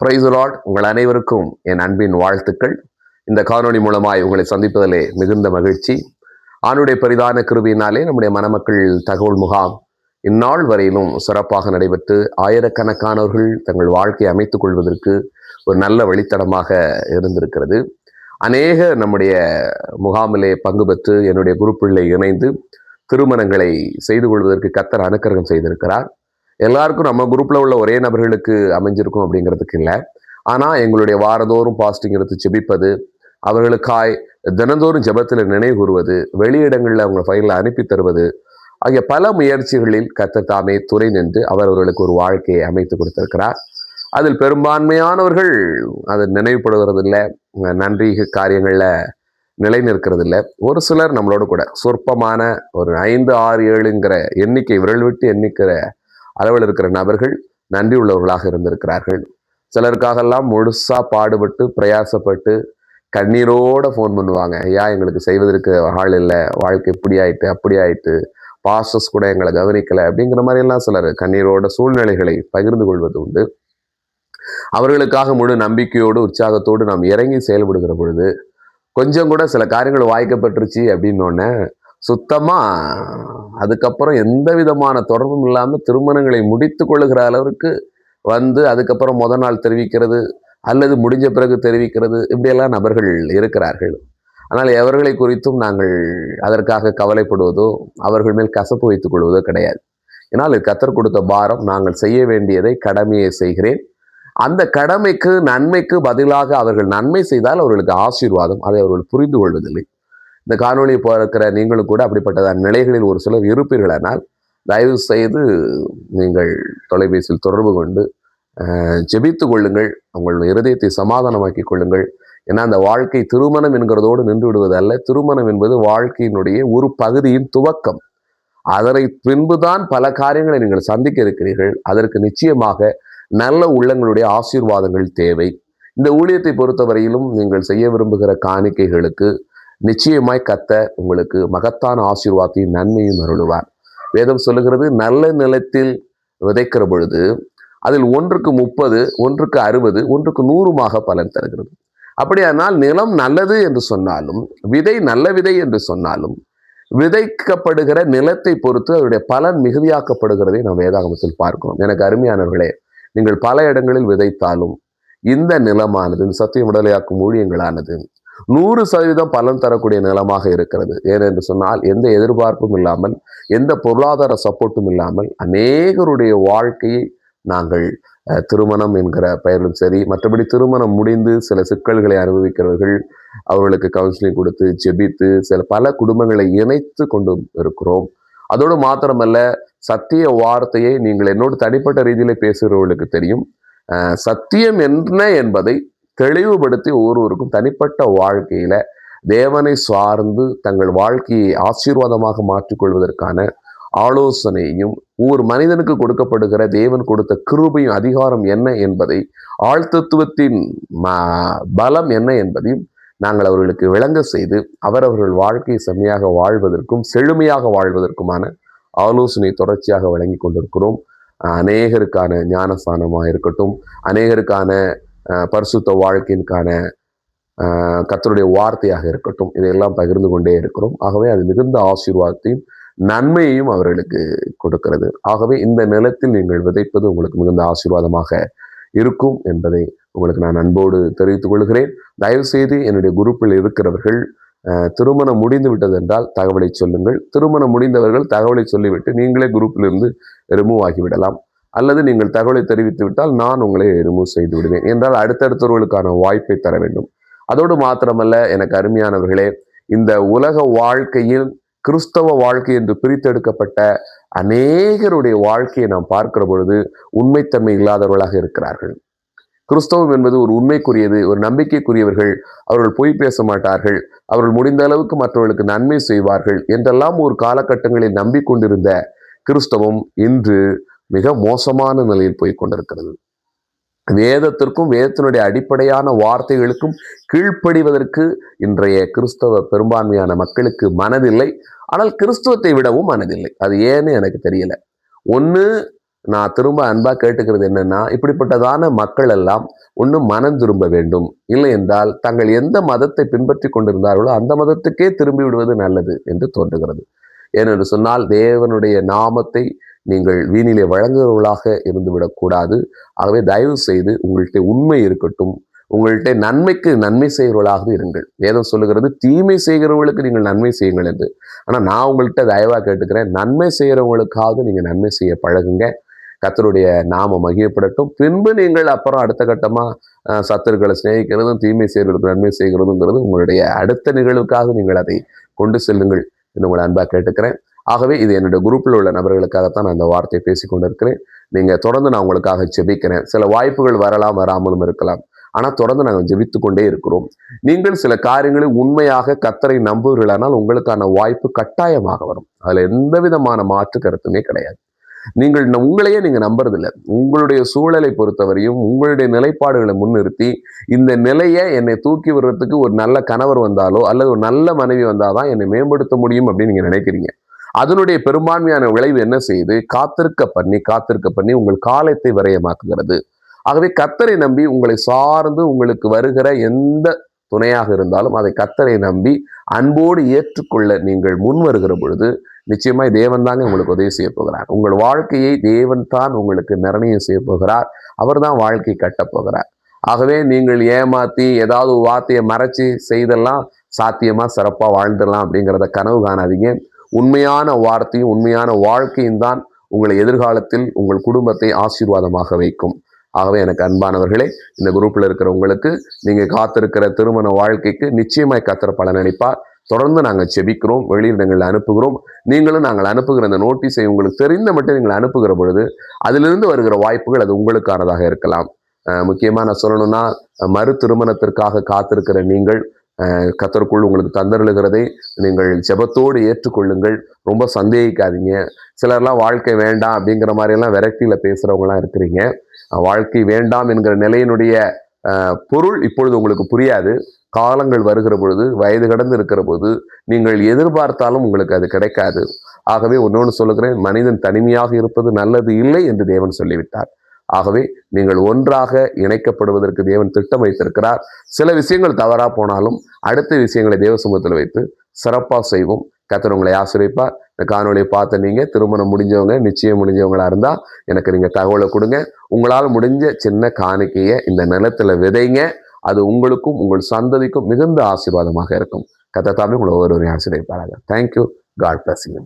Price Lord உங்கள் அனைவருக்கும் என் அன்பின் வாழ்த்துக்கள். இந்த காணொளி மூலமாய் உங்களை சந்திப்பதிலே மிகுந்த மகிழ்ச்சி. ஆணுடைய பரிதான கிருபியினாலே நம்முடைய மணமக்கள் தகவல் முகாம் இந்நாள் வரையிலும் சிறப்பாக நடைபெற்று ஆயிரக்கணக்கானவர்கள் தங்கள் வாழ்க்கையை அமைத்துக் கொள்வதற்கு ஒரு நல்ல வழித்தடமாக இருந்திருக்கிறது. அநேக நம்முடைய முகாமிலே பங்கு பெற்று என்னுடைய குரூப்பிலே இணைந்து திருமணங்களை செய்து கொள்வதற்கு கத்தர் அனுக்கிரகம் செய்திருக்கிறார். எல்லாருக்கும் நம்ம குரூப்பில் உள்ள ஒரே நபர்களுக்கு அமைஞ்சிருக்கும் அப்படிங்கிறதுக்கு இல்லை. ஆனால் எங்களுடைய வாரதோறும் பாஸ்டிங் எடுத்து செபிப்பது அவர்களுக்காய் தினந்தோறும் ஜெபத்தில் நினைவு கூறுவது வெளியிடங்களில் அவங்க ஃபைலில் அனுப்பி தருவது ஆகிய பல முயற்சிகளில் கத்த தாமே துறை நின்று அவர் அவர்களுக்கு ஒரு வாழ்க்கையை அமைத்து கொடுத்திருக்கிறார். அதில் பெரும்பான்மையானவர்கள் அது நினைவுபடுவதில்லை நன்றி காரியங்களில் நிலை நிற்கிறதில்ல ஒரு சிலர் நம்மளோட கூட சொற்பமான ஒரு ஐந்து ஆறு ஏழுங்கிற எண்ணிக்கை விரல் விட்டு எண்ணிக்கிற அளவில் இருக்கிற நபர்கள் நன்றி உள்ளவர்களாக இருந்திருக்கிறார்கள். சிலருக்காகெல்லாம் முழுசாக பாடுபட்டு பிரயாசப்பட்டு கண்ணீரோட ஃபோன் பண்ணுவாங்க. ஐயா எங்களுக்கு செய்வதற்கு ஆள் இல்லை. வாழ்க்கை இப்படி ஆயிட்டு அப்படி ஆயிட்டு. பாஸ்டர்ஸ் கூட எங்களை கவனிக்கலை. அப்படிங்கிற மாதிரி எல்லாம் சிலர் கண்ணீரோட சூழ்நிலைகளை பகிர்ந்து கொள்வது உண்டு. அவர்களுக்காக முழு நம்பிக்கையோடு உற்சாகத்தோடு நாம் இறங்கி செயல்படுகிற பொழுது கொஞ்சம் கூட சில காரியங்கள் வாய்க்கப்பட்டுருச்சு அப்படின்னோடனே சுத்தமாக அதுக்கப்புறம் எந்த விதமான தொடர்பும் இல்லாமல் திருமணங்களை முடித்து கொள்ளுகிற அளவிற்கு வந்து அதுக்கப்புறம் முத நாள் தெரிவிக்கிறது அல்லது முடிஞ்ச பிறகு தெரிவிக்கிறது இப்படியெல்லாம் நபர்கள் இருக்கிறார்கள். ஆனால் எவர்களை குறித்தும் நாங்கள் அதற்காக கவலைப்படுவதோ அவர்கள் மேல் கசப்பு வைத்துக் கொள்வதோ கிடையாது. ஏன்னால் இது கத்தர் கொடுத்த பாரம் நாங்கள் செய்ய வேண்டியதை கடமையை செய்கிறேன். அந்த கடமைக்கு நன்மைக்கு பதிலாக அவர்கள் நன்மை செய்தால் அவர்களுக்கு ஆசீர்வாதம் அதை அவர்கள் புரிந்து கொள்வதில்லை. இந்த காணொலியை பார்க்கிற நீங்களும் கூட அப்படிப்பட்ட நிலைகளில் ஒரு சிலர் இருப்பீர்களானால் தயவு செய்து நீங்கள் தொலைபேசியில் தொடர்பு கொண்டு ஜெபித்து கொள்ளுங்கள் உங்களுடைய இருதயத்தை சமாதானமாக்கி கொள்ளுங்கள். ஏன்னா அந்த வாழ்க்கை திருமணம் என்கிறதோடு நின்று அல்ல திருமணம் என்பது வாழ்க்கையினுடைய ஒரு பகுதியின் துவக்கம். அதனை பின்புதான் பல காரியங்களை நீங்கள் சந்திக்க இருக்கிறீர்கள். அதற்கு நிச்சயமாக நல்ல உள்ளங்களுடைய ஆசீர்வாதங்கள் தேவை. இந்த ஊழியத்தை பொறுத்தவரையிலும் நீங்கள் செய்ய விரும்புகிற காணிக்கைகளுக்கு நிச்சயமாய் கத்த உங்களுக்கு மகத்தான ஆசீர்வாதத்தையும் நன்மையும் அருளுவார். வேதம் சொல்லுகிறது நல்ல நிலத்தில் விதைக்கிற பொழுது அதில் ஒன்றுக்கு முப்பது ஒன்றுக்கு அறுபது ஒன்றுக்கு நூறுமாக பலன் தருகிறது. அப்படியானால் நிலம் நல்லது என்று சொன்னாலும் விதை நல்ல விதை என்று சொன்னாலும் விதைக்கப்படுகிற நிலத்தை பொறுத்து அதனுடைய பலன் மிகுதியாக்கப்படுகிறதை நாம் வேதாகமத்தில் பார்க்கிறோம். எனக்கு அருமையானவர்களே நீங்கள் பல இடங்களில் விதைத்தாலும் இந்த நிலமானது இந்த சத்தியம் உடலையாக்கும் ஊழியங்களானது நூறு சதவீதம் பலன் தரக்கூடிய நிலமாக இருக்கிறது. ஏனென்று சொன்னால் எந்த எதிர்பார்ப்பும் இல்லாமல் எந்த பொருளாதார சப்போர்ட்டும் இல்லாமல் அநேகருடைய வாழ்க்கையை நாங்கள் அஹ், திருமணம் என்கிற பெயரிலும் சரி மற்றபடி திருமணம் முடிந்து சில சிக்கல்களை அனுபவிக்கிறவர்கள் அவர்களுக்கு கவுன்சிலிங் கொடுத்து ஜெபித்து சில பல குடும்பங்களை இணைத்து கொண்டு இருக்கிறோம். அதோடு மாத்திரமல்ல சத்திய வார்த்தையை நீங்கள் என்னோடு தனிப்பட்ட ரீதியில் பேசுகிறவர்களுக்கு தெரியும். சத்தியம் என்ன என்பதை தெளிவுபடுத்தி ஒவ்வொருவருக்கும் தனிப்பட்ட வாழ்க்கையில் தேவனை சார்ந்து தங்கள் வாழ்க்கையை ஆசீர்வாதமாக மாற்றிக்கொள்வதற்கான ஆலோசனையும் ஒவ்வொரு மனிதனுக்கு கொடுக்கப்படுகிற தேவன் கொடுத்த கிருபையும் அதிகாரம் என்ன என்பதை ஆழ்த்தத்துவத்தின் ம- பலம் என்ன என்பதையும் நாங்கள் அவர்களுக்கு விளங்க செய்து அவரவர்கள் வாழ்க்கையை செம்மையாக வாழ்வதற்கும் செழுமையாக வாழ்வதற்குமான ஆலோசனை தொடர்ச்சியாக வழங்கி கொண்டிருக்கிறோம். அநேகருக்கான ஞானஸ்தானமாக இருக்கட்டும் அநேகருக்கான பரிசுத்த வாழ்க்கையின்கான கத்தருடைய வார்த்தையாக இருக்கட்டும் இதையெல்லாம் பகிர்ந்து கொண்டே இருக்கிறோம். ஆகவே அது மிகுந்த ஆசீர்வாதத்தையும் நன்மையையும் அவர்களுக்கு கொடுக்கிறது. ஆகவே இந்த நிலத்தில் நீங்கள் விதைப்பது உங்களுக்கு மிகுந்த ஆசீர்வாதமாக இருக்கும் என்பதை உங்களுக்கு நான் அன்போடு தெரிவித்துக் கொள்கிறேன். தயவுசெய்து என்னுடைய குரூப்பில் இருக்கிறவர்கள் திருமணம் முடிந்து விட்டது என்றால் தகவலை சொல்லுங்கள். திருமணம் முடிந்தவர்கள் தகவலை சொல்லிவிட்டு நீங்களே குரூப்பிலிருந்து ரிமூவ் ஆகிவிடலாம். அல்லது நீங்கள் தகவலை தெரிவித்து விட்டால் நான் உங்களை ரிமூவ் செய்து விடுவேன். என்றால் அடுத்தடுத்தவர்களுக்கான வாய்ப்பை தர வேண்டும். அதோடு மாத்திரமல்ல எனக்கு அருமையானவர்களே இந்த உலக வாழ்க்கையில் கிறிஸ்தவ வாழ்க்கை என்று பிரித்தெடுக்கப்பட்ட அநேகருடைய வாழ்க்கையை நாம் பார்க்கிற பொழுது உண்மைத்தன்மை இல்லாதவர்களாக இருக்கிறார்கள். கிறிஸ்தவம் என்பது ஒரு உண்மைக்குரியது ஒரு நம்பிக்கைக்குரியவர்கள் அவர்கள் பொய் பேச மாட்டார்கள் அவர்கள் முடிந்த அளவுக்கு மற்றவர்களுக்கு நன்மை செய்வார்கள் என்றெல்லாம் ஒரு காலகட்டங்களில் நம்பிக்கொண்டிருந்த கிறிஸ்தவம் இன்று மிக மோசமான நிலையில் போய் கொண்டிருக்கிறது வேதத்திற்கும் வேதத்தினுடைய அடிப்படையான வார்த்தைகளுக்கும் கீழ்ப்படிவதற்கு இன்றைய கிறிஸ்தவ பெரும்பான்மையான மக்களுக்கு மனதில்லை. ஆனால் கிறிஸ்துவத்தை விடவும் மனதில்லை. அது ஏன்னு எனக்கு தெரியல. ஒன்று நான் திரும்ப அன்பாக கேட்டுக்கிறது என்னன்னா இப்படிப்பட்டதான மக்கள் எல்லாம் ஒன்றும் மனம் திரும்ப வேண்டும். இல்லை என்றால் தங்கள் எந்த மதத்தை பின்பற்றி கொண்டிருந்தார்களோ அந்த மதத்துக்கே திரும்பி விடுவது நல்லது என்று தோன்றுகிறது. ஏனென்று சொன்னால் தேவனுடைய நாமத்தை நீங்கள் வீணிலே வழங்குகிறவர்களாக இருந்து விடக்கூடாது ஆகவே தயவு செய்து உங்கள்கிட்ட உண்மை இருக்கட்டும். உங்கள்கிட்ட நன்மைக்கு நன்மை செய்கிறவர்களாக இருங்கள். வேதம் சொல்லுகிறது தீமை செய்கிறவர்களுக்கு நீங்கள் நன்மை செய்யுங்கள் என்று. ஆனால் நான் உங்கள்கிட்ட தயவாக கேட்டுக்கிறேன் நன்மை செய்கிறவங்களுக்காக நீங்கள் நன்மை செய்ய பழகுங்க. கத்தருடைய நாம மகிழப்படட்டும் பின்பு நீங்கள் அப்புறம் அடுத்த கட்டமாக சத்துருக்களை சிநேகிக்கிறதும் தீமை செய்கிறதுக்கு நன்மை செய்கிறதுங்கிறது உங்களுடைய அடுத்த நிகழ்வுக்காக நீங்கள் அதை கொண்டு செல்லுங்கள் என்று உங்களை அன்பாக கேட்டுக்கிறேன். ஆகவே இது என்னுடைய குரூப்பில் உள்ள நபர்களுக்காகத்தான் நான் இந்த வார்த்தையை பேசிக்கொண்டிருக்கிறேன். நீங்கள் தொடர்ந்து நான் உங்களுக்காக ஜெபிக்கிறேன். சில வாய்ப்புகள் வரலாம் வராமலும் இருக்கலாம். ஆனால் தொடர்ந்து நாங்கள் ஜெபித்து கொண்டே இருக்கிறோம். நீங்கள் சில காரியங்களை உண்மையாக கத்தரை நம்புகிறீர்களானால் உங்களுக்கான வாய்ப்பு கட்டாயமாக வரும். அதில் எந்த விதமான மாற்று கருத்துமே கிடையாது. நீங்கள் உங்களையே நீங்கள் நம்புறதில்ல. உங்களுடைய சூழலை பொறுத்தவரையும் உங்களுடைய நிலைப்பாடுகளை முன்னிறுத்தி இந்த நிலையை என்னை தூக்கி விடுறதுக்கு ஒரு நல்ல கணவர் வந்தாலோ அல்லது ஒரு நல்ல மனைவி வந்தால் தான் என்னை மேம்படுத்த முடியும் அப்படின்னு நீங்கள் நினைக்கிறீங்க. அதனுடைய பெரும்பான்மையான விளைவு என்ன செய்யுது? காத்திருக்க பண்ணி காத்திருக்க பண்ணி உங்கள் காலத்தை விரயமாக்குகிறது. ஆகவே கத்தரை நம்பி உங்களை சார்ந்து உங்களுக்கு வருகிற எந்த துணையாக இருந்தாலும் அதை கத்தரை நம்பி அன்போடு ஏற்றுக்கொள்ள நீங்கள் முன் வருகிற பொழுது நிச்சயமாய் தேவன் தாங்க உங்களுக்கு உதவி செய்ய போகிறார். உங்கள் வாழ்க்கையை தேவன் தான் உங்களுக்கு நிர்ணயம் செய்ய போகிறார். அவர் தான் வாழ்க்கை கட்டப் போகிறார். ஆகவே நீங்கள் ஏமாத்தி ஏதாவது வார்த்தையை மறைச்சி செய்தெல்லாம் சாத்தியமா சிறப்பாக வாழ்ந்துடலாம் அப்படிங்கிறத கனவு காணாதீங்க. உண்மையான வார்த்தையும் உண்மையான வாழ்க்கையும் தான் உங்களை எதிர்காலத்தில் உங்கள் குடும்பத்தை ஆசீர்வாதமாக வைக்கும். ஆகவே எனக்கு அன்பானவர்களே இந்த குரூப்பில் இருக்கிற உங்களுக்கு நீங்கள் காத்திருக்கிற திருமண வாழ்க்கைக்கு நிச்சயமாய் கத்திர பல நினைப்பார் தொடர்ந்து நாங்கள் செபிக்கிறோம் வெளியிடங்களில் அனுப்புகிறோம். நீங்களும் நாங்கள் அனுப்புகிற அந்த நோட்டீஸை உங்களுக்கு தெரிந்த மட்டும் நீங்கள் அனுப்புகிற பொழுது அதிலிருந்து வருகிற வாய்ப்புகள் அது உங்களுக்கானதாக இருக்கலாம். முக்கியமாக நான் சொல்லணும்னா மறு திருமணத்திற்காக காத்திருக்கிற நீங்கள் கத்தருக்குள் உங்களுக்கு தந்தருளுகிறதை நீங்கள் ஜெபத்தோடு ஏற்றுக்கொள்ளுங்கள். ரொம்ப சந்தேகிக்காதீங்க. சிலர்லாம் வாழ்க்கை வேண்டாம் அப்படிங்கிற மாதிரியெல்லாம் விரக்தியில் பேசுகிறவங்களாம் இருக்கிறீங்க. வாழ்க்கை வேண்டாம் என்கிற நிலையினுடைய பொருள் இப்பொழுது உங்களுக்கு புரியாது. காலங்கள் வருகிற பொழுது வயது கடந்து இருக்கிற போது நீங்கள் எதிர்பார்த்தாலும் உங்களுக்கு அது கிடைக்காது. ஆகவே ஒன்னொன்று சொல்லுகிறேன் மனிதன் தனிமையாக இருப்பது நல்லது இல்லை என்று தேவன் சொல்லிவிட்டார். ஆகவே நீங்கள் ஒன்றாக இணைக்கப்படுவதற்கு தேவன் திட்டம் வைத்திருக்கிறார். சில விஷயங்கள் தவறாக போனாலும் அடுத்த விஷயங்களை தேவ சமூகத்தில் வைத்து சிறப்பாக செய்வோம். கத்தர் உங்களை ஆசிரியப்பார். இந்த காணொலியை பார்த்த நீங்கள் திருமணம் முடிஞ்சவங்க நிச்சயம் முடிஞ்சவங்களாக இருந்தால் எனக்கு நீங்கள் தகவலை கொடுங்க. உங்களால் முடிஞ்ச சின்ன காணிக்கையை இந்த நிலத்தில் விதைங்க. அது உங்களுக்கும் உங்கள் சந்ததிக்கும் மிகுந்த ஆசீர்வாதமாக இருக்கும். கத்த தாமே உங்களை ஒவ்வொருவரையும் ஆசிரியப்பாராங்க thank you God bless you